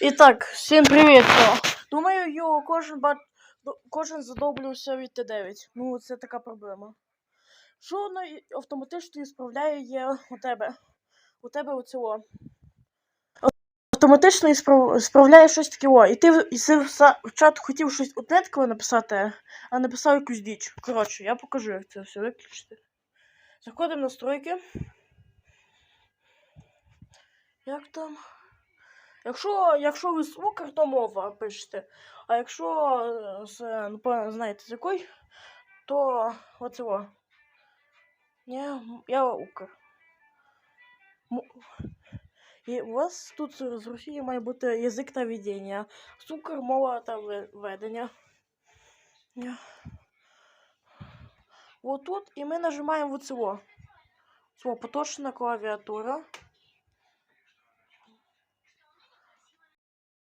І так, всім привіт. Думаю, його кожен ба... до- кожен задовблився від Т9. Ну, це така проблема. Що воно автоматично справляє є у тебе? У тебе оцього. Автоматично і справляє щось таке. О, і ти, і ти в, чат хотів щось однеткове написати, а написав якусь діч. Коротше, я покажу, як це все виключити. Заходимо в настройки. Як там? Якщо, якщо ви звук, то мова пишете. А якщо е, з, ну, знаєте з якої, то оцього. Я, я Укр. І у вас тут з Росії має бути язик та ведення. Сукр, мова та ве- ведення. Ня. Вот тут і ми нажимаємо вот цього. Цього поточна клавіатура.